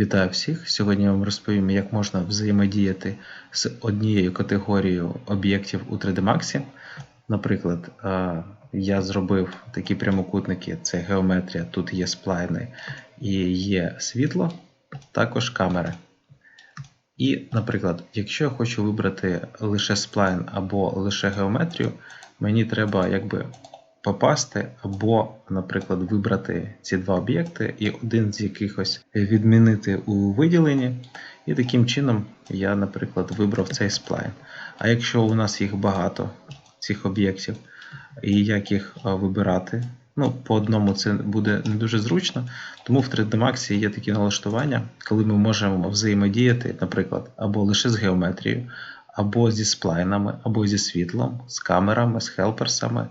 Вітаю всіх! Сьогодні я вам розповім, як можна взаємодіяти з однією категорією об'єктів у 3D Max. Наприклад, я зробив такі прямокутники: це геометрія, тут є сплайни і є світло, також камери. І, наприклад, якщо я хочу вибрати лише сплайн або лише геометрію, мені треба якби попасти або, наприклад, вибрати ці два об'єкти і один з якихось відмінити у виділенні. І таким чином я, наприклад, вибрав цей сплайн. А якщо у нас їх багато, цих об'єктів, і як їх вибирати, ну, по одному це буде не дуже зручно, тому в 3D Max є такі налаштування, коли ми можемо взаємодіяти, наприклад, або лише з геометрією, або зі сплайнами, або зі світлом, з камерами, з хелперсами.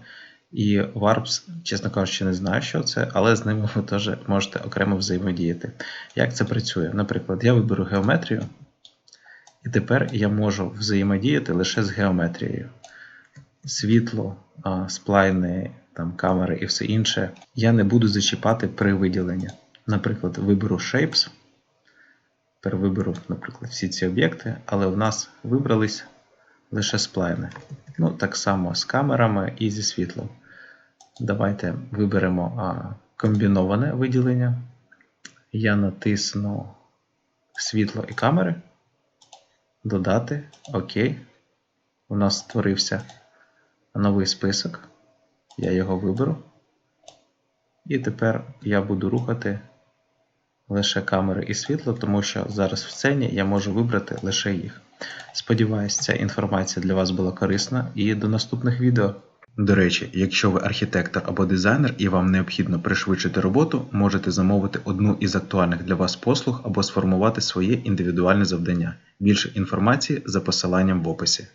І Warps, чесно кажучи, не знаю, що це, але з ними ви теж можете окремо взаємодіяти. Як це працює? Наприклад, я виберу геометрію, і тепер я можу взаємодіяти лише з геометрією. Світло, сплайни, там, камери і все інше я не буду зачіпати при виділенні. Наприклад, виберу Shapes. Тепер виберу, наприклад, всі ці об'єкти, але в нас вибрались лише сплайни. Ну, так само з камерами і зі світлом. Давайте виберемо а, комбіноване виділення. Я натисну світло і камери. Додати. ОК. У нас створився новий список. Я його виберу. І тепер я буду рухати лише камери і світло, тому що зараз в сцені я можу вибрати лише їх. Сподіваюсь, ця інформація для вас була корисна і до наступних відео. До речі, якщо ви архітектор або дизайнер і вам необхідно пришвидшити роботу, можете замовити одну із актуальних для вас послуг або сформувати своє індивідуальне завдання. Більше інформації за посиланням в описі.